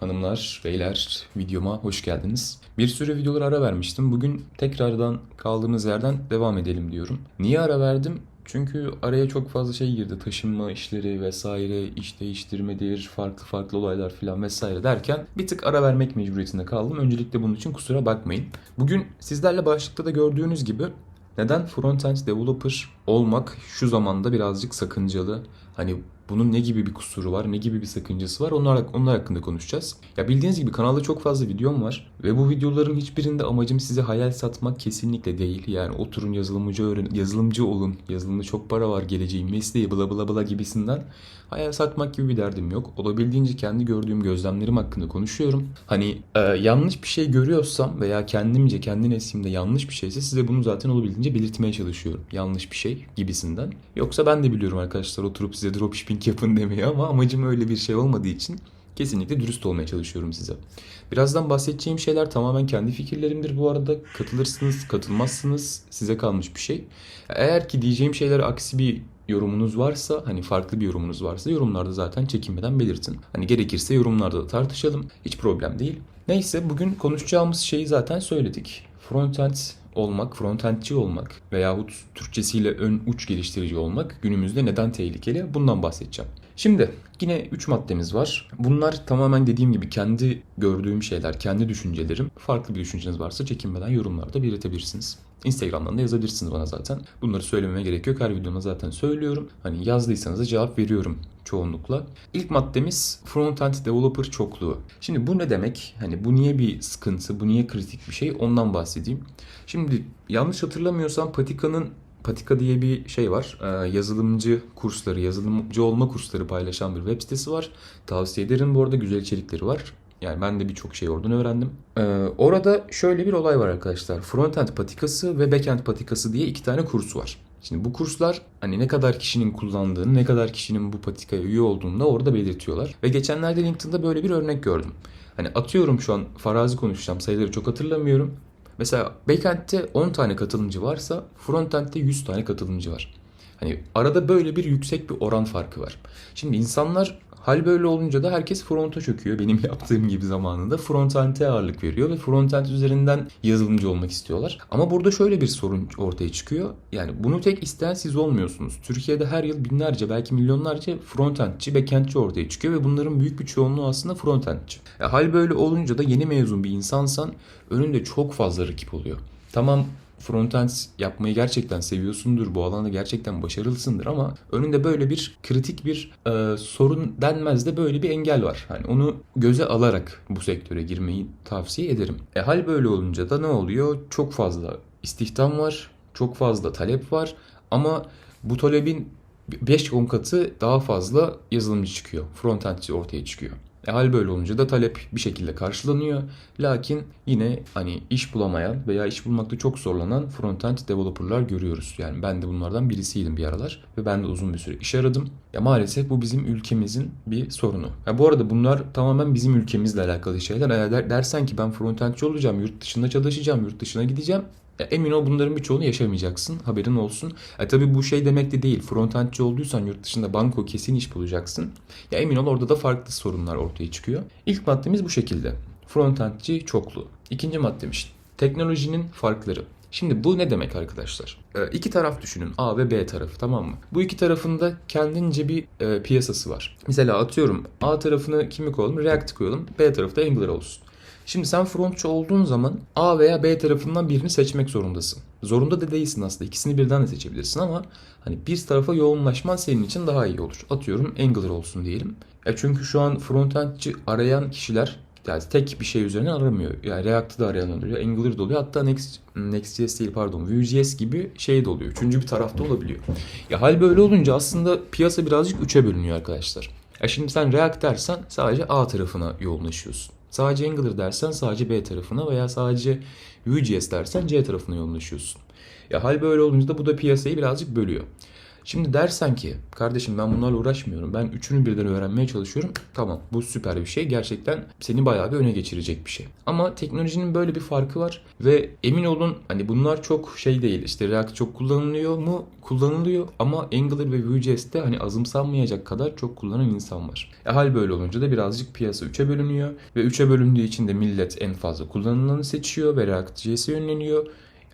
hanımlar, beyler videoma hoş geldiniz. Bir süre videolara ara vermiştim. Bugün tekrardan kaldığımız yerden devam edelim diyorum. Niye ara verdim? Çünkü araya çok fazla şey girdi. Taşınma işleri vesaire, iş değiştirmedir, farklı farklı olaylar falan vesaire derken bir tık ara vermek mecburiyetinde kaldım. Öncelikle bunun için kusura bakmayın. Bugün sizlerle başlıkta da gördüğünüz gibi neden frontend developer olmak şu zamanda birazcık sakıncalı? Hani bunun ne gibi bir kusuru var, ne gibi bir sakıncası var onlar, onlar hakkında konuşacağız. Ya bildiğiniz gibi kanalda çok fazla videom var ve bu videoların hiçbirinde amacım size hayal satmak kesinlikle değil. Yani oturun yazılımcı öğren, yazılımcı olun, yazılımda çok para var, geleceğin mesleği bla bla bla gibisinden hayal satmak gibi bir derdim yok. Olabildiğince kendi gördüğüm gözlemlerim hakkında konuşuyorum. Hani e, yanlış bir şey görüyorsam veya kendimce kendi neslimde yanlış bir şeyse size bunu zaten olabildiğince belirtmeye çalışıyorum. Yanlış bir şey gibisinden. Yoksa ben de biliyorum arkadaşlar oturup size dropshipping yapın demeyi ama amacım öyle bir şey olmadığı için kesinlikle dürüst olmaya çalışıyorum size. Birazdan bahsedeceğim şeyler tamamen kendi fikirlerimdir bu arada. Katılırsınız, katılmazsınız. Size kalmış bir şey. Eğer ki diyeceğim şeyler aksi bir yorumunuz varsa hani farklı bir yorumunuz varsa yorumlarda zaten çekinmeden belirtin. Hani gerekirse yorumlarda da tartışalım. Hiç problem değil. Neyse bugün konuşacağımız şeyi zaten söyledik. Frontend olmak, frontendçi olmak veyahut Türkçesiyle ön uç geliştirici olmak günümüzde neden tehlikeli? Bundan bahsedeceğim. Şimdi yine 3 maddemiz var. Bunlar tamamen dediğim gibi kendi gördüğüm şeyler, kendi düşüncelerim. Farklı bir düşünceniz varsa çekinmeden yorumlarda belirtebilirsiniz. Instagram'dan da yazabilirsiniz bana zaten. Bunları söylememe gerek yok. Her videomda zaten söylüyorum. Hani yazdıysanız da cevap veriyorum çoğunlukla. İlk maddemiz frontend developer çokluğu. Şimdi bu ne demek? Hani bu niye bir sıkıntı, bu niye kritik bir şey? Ondan bahsedeyim. Şimdi yanlış hatırlamıyorsam Patika'nın Patika diye bir şey var. Ee, yazılımcı kursları, yazılımcı olma kursları paylaşan bir web sitesi var. Tavsiye ederim. Bu arada güzel içerikleri var. Yani ben de birçok şey oradan öğrendim. Ee, orada şöyle bir olay var arkadaşlar. Frontend patikası ve backend patikası diye iki tane kurs var. Şimdi bu kurslar hani ne kadar kişinin kullandığını, ne kadar kişinin bu patikaya üye olduğunu da orada belirtiyorlar. Ve geçenlerde LinkedIn'da böyle bir örnek gördüm. Hani atıyorum şu an farazi konuşacağım sayıları çok hatırlamıyorum. Mesela backend'te 10 tane katılımcı varsa frontend'te 100 tane katılımcı var. Hani arada böyle bir yüksek bir oran farkı var. Şimdi insanlar hal böyle olunca da herkes fronta çöküyor. Benim yaptığım gibi zamanında frontend'e ağırlık veriyor ve frontend üzerinden yazılımcı olmak istiyorlar. Ama burada şöyle bir sorun ortaya çıkıyor. Yani bunu tek isteyen siz olmuyorsunuz. Türkiye'de her yıl binlerce belki milyonlarca frontendçi, backendçi ortaya çıkıyor ve bunların büyük bir çoğunluğu aslında frontendçi. E, hal böyle olunca da yeni mezun bir insansan önünde çok fazla rakip oluyor. Tamam frontend yapmayı gerçekten seviyorsundur, bu alanda gerçekten başarılısındır ama önünde böyle bir kritik bir e, sorun denmez de böyle bir engel var. Hani onu göze alarak bu sektöre girmeyi tavsiye ederim. E hal böyle olunca da ne oluyor? Çok fazla istihdam var, çok fazla talep var ama bu talebin 5-10 katı daha fazla yazılımcı çıkıyor. Frontendçi ortaya çıkıyor. E hal böyle olunca da talep bir şekilde karşılanıyor. Lakin yine hani iş bulamayan veya iş bulmakta çok zorlanan frontend developerlar görüyoruz. Yani ben de bunlardan birisiydim bir aralar ve ben de uzun bir süre iş aradım. Ya maalesef bu bizim ülkemizin bir sorunu. Ya bu arada bunlar tamamen bizim ülkemizle alakalı şeyler. Eğer dersen ki ben frontendçi olacağım, yurt dışında çalışacağım, yurt dışına gideceğim. Ya emin ol bunların birçoğunu yaşamayacaksın. Haberin olsun. E tabi bu şey demek de değil. Frontendçi olduysan yurt dışında banko kesin iş bulacaksın. Ya emin ol orada da farklı sorunlar ortaya çıkıyor. İlk maddemiz bu şekilde. Frontendçi çoklu. İkinci maddemiz teknolojinin farkları. Şimdi bu ne demek arkadaşlar? E, iki taraf düşünün. A ve B tarafı tamam mı? Bu iki tarafında kendince bir e, piyasası var. Mesela atıyorum A tarafını kimi koyalım? React koyalım. B tarafı da Angular olsun. Şimdi sen frontçu olduğun zaman A veya B tarafından birini seçmek zorundasın. Zorunda da değilsin aslında. İkisini birden de seçebilirsin ama hani bir tarafa yoğunlaşman senin için daha iyi olur. Atıyorum Angular olsun diyelim. E çünkü şu an frontendçi arayan kişiler yani tek bir şey üzerine aramıyor. Yani React'ı da arayan oluyor, Angular da oluyor. Hatta Next, Next.js değil pardon, Vue.js gibi şey de oluyor. Üçüncü bir tarafta olabiliyor. Ya hal böyle olunca aslında piyasa birazcık üçe bölünüyor arkadaşlar. Ya şimdi sen React dersen sadece A tarafına yoğunlaşıyorsun. Sadece Angular dersen sadece B tarafına veya sadece Vue.js dersen C tarafına yoğunlaşıyorsun. Ya hal böyle olunca da bu da piyasayı birazcık bölüyor. Şimdi dersen ki kardeşim ben bunlarla uğraşmıyorum. Ben üçünü birden öğrenmeye çalışıyorum. Tamam bu süper bir şey. Gerçekten seni bayağı bir öne geçirecek bir şey. Ama teknolojinin böyle bir farkı var ve emin olun hani bunlar çok şey değil. İşte React çok kullanılıyor mu? Kullanılıyor ama Angular ve Vue.js'te hani azımsanmayacak kadar çok kullanan insan var. E hal böyle olunca da birazcık piyasa 3'e bölünüyor ve 3'e bölündüğü için de millet en fazla kullanılanı seçiyor ve React.js'e yönleniyor.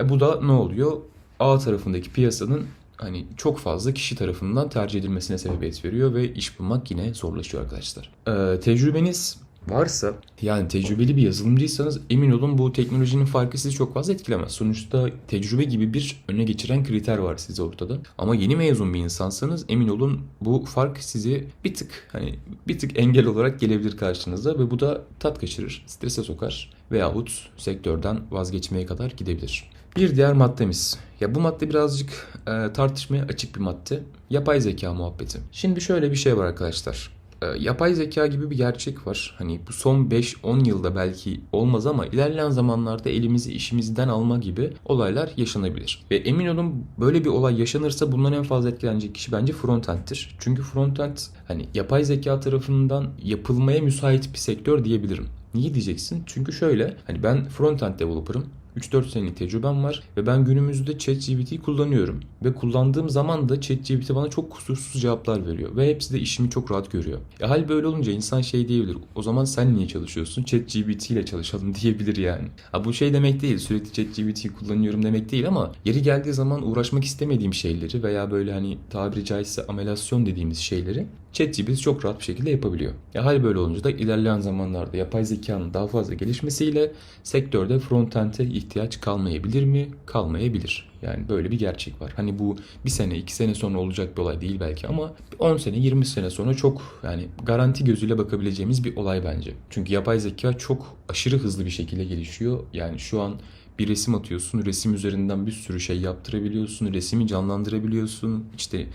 E bu da ne oluyor? A tarafındaki piyasanın hani çok fazla kişi tarafından tercih edilmesine sebebiyet veriyor ve iş bulmak yine zorlaşıyor arkadaşlar. Ee, tecrübeniz varsa yani tecrübeli bir yazılımcıysanız emin olun bu teknolojinin farkı sizi çok fazla etkilemez. Sonuçta tecrübe gibi bir öne geçiren kriter var size ortada. Ama yeni mezun bir insansanız emin olun bu fark sizi bir tık hani bir tık engel olarak gelebilir karşınıza ve bu da tat kaçırır, strese sokar veyahut sektörden vazgeçmeye kadar gidebilir. Bir diğer maddemiz. Ya bu madde birazcık e, tartışmaya açık bir madde. Yapay zeka muhabbeti. Şimdi şöyle bir şey var arkadaşlar. E, yapay zeka gibi bir gerçek var. Hani bu son 5-10 yılda belki olmaz ama ilerleyen zamanlarda elimizi işimizden alma gibi olaylar yaşanabilir. Ve emin olun böyle bir olay yaşanırsa bundan en fazla etkilenecek kişi bence frontend'tir. Çünkü frontend hani yapay zeka tarafından yapılmaya müsait bir sektör diyebilirim. Niye diyeceksin? Çünkü şöyle hani ben frontend developer'ım 3-4 senelik tecrübem var ve ben günümüzde ChatGPT kullanıyorum. Ve kullandığım zaman da ChatGPT bana çok kusursuz cevaplar veriyor ve hepsi de işimi çok rahat görüyor. Ya hal böyle olunca insan şey diyebilir. O zaman sen niye çalışıyorsun? ChatGPT ile çalışalım diyebilir yani. Ha bu şey demek değil. Sürekli ChatGPT kullanıyorum demek değil ama yeri geldiği zaman uğraşmak istemediğim şeyleri veya böyle hani tabiri caizse amelasyon dediğimiz şeyleri ChatGPT çok rahat bir şekilde yapabiliyor. Ya hal böyle olunca da ilerleyen zamanlarda yapay zekanın daha fazla gelişmesiyle sektörde frontend'e ihtiyaç kalmayabilir mi? Kalmayabilir. Yani böyle bir gerçek var. Hani bu bir sene, iki sene sonra olacak bir olay değil belki ama 10 sene, 20 sene sonra çok yani garanti gözüyle bakabileceğimiz bir olay bence. Çünkü yapay zeka çok aşırı hızlı bir şekilde gelişiyor. Yani şu an bir resim atıyorsun, resim üzerinden bir sürü şey yaptırabiliyorsun, resmi canlandırabiliyorsun. İşte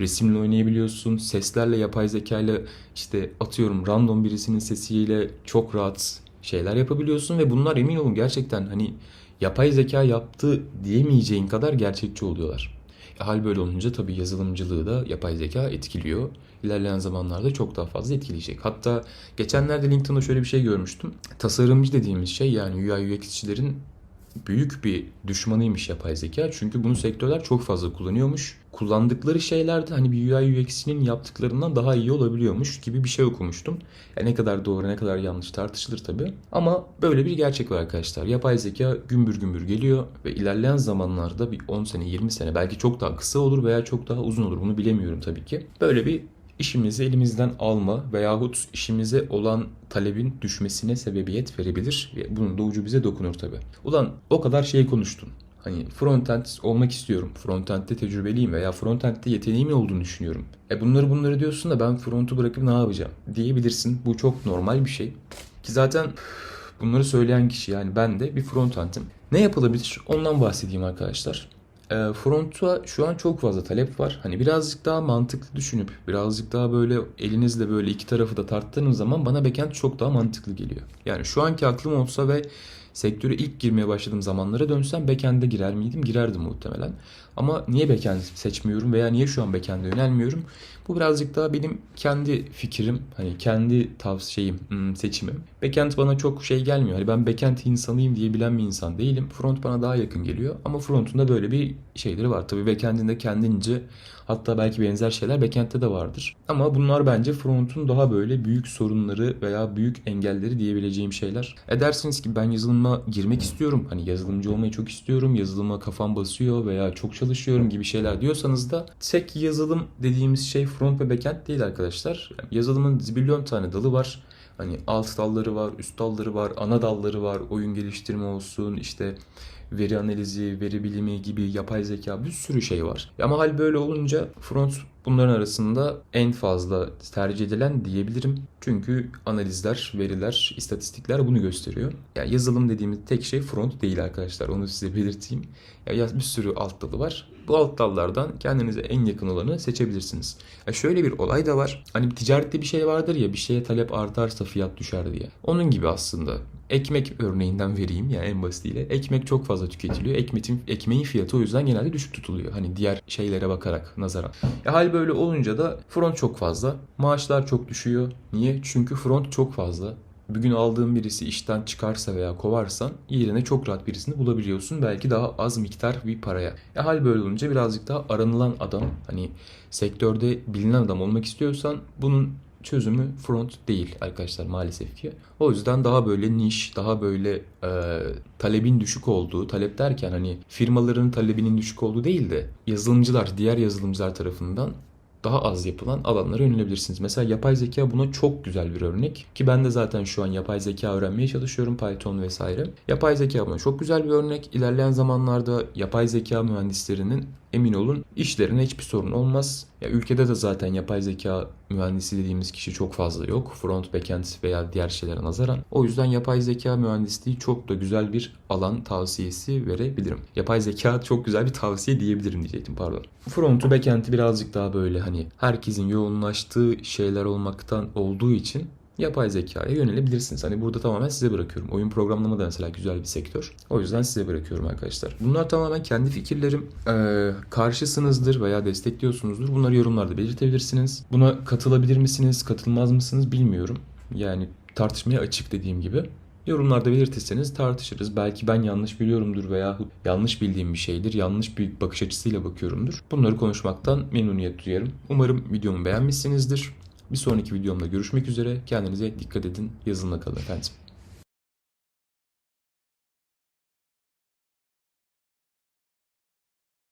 resimle oynayabiliyorsun. Seslerle yapay zekayla işte atıyorum random birisinin sesiyle çok rahat şeyler yapabiliyorsun ve bunlar emin olun gerçekten hani yapay zeka yaptı diyemeyeceğin kadar gerçekçi oluyorlar. E, hal böyle olunca tabii yazılımcılığı da yapay zeka etkiliyor. İlerleyen zamanlarda çok daha fazla etkileyecek. Hatta geçenlerde LinkedIn'da şöyle bir şey görmüştüm. Tasarımcı dediğimiz şey yani UI UX'çilerin büyük bir düşmanıymış yapay zeka. Çünkü bunu sektörler çok fazla kullanıyormuş. Kullandıkları şeyler de hani bir UI UX'inin yaptıklarından daha iyi olabiliyormuş gibi bir şey okumuştum. Yani ne kadar doğru ne kadar yanlış tartışılır tabii. Ama böyle bir gerçek var arkadaşlar. Yapay zeka gümbür gümbür geliyor ve ilerleyen zamanlarda bir 10 sene 20 sene belki çok daha kısa olur veya çok daha uzun olur bunu bilemiyorum tabii ki. Böyle bir işimizi elimizden alma veyahut işimize olan talebin düşmesine sebebiyet verebilir. Ve bunun da bize dokunur tabi. Ulan o kadar şey konuştun. Hani frontend olmak istiyorum. Frontend'de tecrübeliyim veya frontend'de yeteneğim olduğunu düşünüyorum. E bunları bunları diyorsun da ben front'u bırakıp ne yapacağım diyebilirsin. Bu çok normal bir şey. Ki zaten bunları söyleyen kişi yani ben de bir frontend'im. Ne yapılabilir? Ondan bahsedeyim arkadaşlar. E, front'a şu an çok fazla talep var. Hani birazcık daha mantıklı düşünüp birazcık daha böyle elinizle böyle iki tarafı da tarttığınız zaman bana backend çok daha mantıklı geliyor. Yani şu anki aklım olsa ve sektöre ilk girmeye başladığım zamanlara dönsem backend'e girer miydim? Girerdim muhtemelen. Ama niye backend seçmiyorum veya niye şu an backend'e yönelmiyorum? Bu birazcık daha benim kendi fikrim, hani kendi tavsiyem, hmm, seçimim. Backend bana çok şey gelmiyor. Hani ben backend insanıyım diyebilen bir insan değilim. Front bana daha yakın geliyor. Ama front'un da böyle bir şeyleri var. Tabii backend'in de kendince hatta belki benzer şeyler backend'te de vardır. Ama bunlar bence front'un daha böyle büyük sorunları veya büyük engelleri diyebileceğim şeyler. Edersiniz ki ben yazılıma girmek istiyorum. Hani yazılımcı olmayı çok istiyorum. Yazılıma kafam basıyor veya çok çalışıyorum gibi şeyler diyorsanız da tek yazılım dediğimiz şey front ve backend değil arkadaşlar. Yani yazılımın zibilyon tane dalı var. Hani alt dalları var, üst dalları var, ana dalları var. Oyun geliştirme olsun, işte veri analizi, veri bilimi gibi yapay zeka bir sürü şey var. Ama hal böyle olunca front Bunların arasında en fazla tercih edilen diyebilirim. Çünkü analizler, veriler, istatistikler bunu gösteriyor. Ya yazılım dediğimiz tek şey front değil arkadaşlar. Onu size belirteyim. Ya bir sürü alt dalı var. Bu alt dallardan kendinize en yakın olanı seçebilirsiniz. Ya şöyle bir olay da var. Hani ticarette bir şey vardır ya bir şeye talep artarsa fiyat düşer diye. Onun gibi aslında. Ekmek örneğinden vereyim yani en basitiyle. Ekmek çok fazla tüketiliyor. Ekmeğin, ekmeğin fiyatı o yüzden genelde düşük tutuluyor. Hani diğer şeylere bakarak nazaran. Ya hal böyle olunca da front çok fazla. Maaşlar çok düşüyor. Niye? Çünkü front çok fazla. Bugün aldığın birisi işten çıkarsa veya kovarsan yerine çok rahat birisini bulabiliyorsun. Belki daha az miktar bir paraya. Ya hal böyle olunca birazcık daha aranılan adam hani sektörde bilinen adam olmak istiyorsan bunun çözümü front değil arkadaşlar maalesef ki. O yüzden daha böyle niş, daha böyle e, talebin düşük olduğu, talep derken hani firmaların talebinin düşük olduğu değil de yazılımcılar, diğer yazılımcılar tarafından daha az yapılan alanlara yönelebilirsiniz. Mesela yapay zeka buna çok güzel bir örnek. Ki ben de zaten şu an yapay zeka öğrenmeye çalışıyorum. Python vesaire. Yapay zeka buna çok güzel bir örnek. İlerleyen zamanlarda yapay zeka mühendislerinin emin olun işlerine hiçbir sorun olmaz. Ya ülkede de zaten yapay zeka mühendisi dediğimiz kişi çok fazla yok. Front, backend veya diğer şeylere nazaran. O yüzden yapay zeka mühendisliği çok da güzel bir alan tavsiyesi verebilirim. Yapay zeka çok güzel bir tavsiye diyebilirim diyecektim pardon. Front'u backend'i birazcık daha böyle hani herkesin yoğunlaştığı şeyler olmaktan olduğu için yapay zekaya yönelebilirsiniz. Hani burada tamamen size bırakıyorum. Oyun programlama da mesela güzel bir sektör. O yüzden size bırakıyorum arkadaşlar. Bunlar tamamen kendi fikirlerim. Ee, karşısınızdır veya destekliyorsunuzdur. Bunları yorumlarda belirtebilirsiniz. Buna katılabilir misiniz, katılmaz mısınız bilmiyorum. Yani tartışmaya açık dediğim gibi. Yorumlarda belirtirseniz tartışırız. Belki ben yanlış biliyorumdur veya yanlış bildiğim bir şeydir. Yanlış bir bakış açısıyla bakıyorumdur. Bunları konuşmaktan memnuniyet duyarım. Umarım videomu beğenmişsinizdir. Bir sonraki videomda görüşmek üzere. Kendinize dikkat edin. Yazılımla kalın efendim.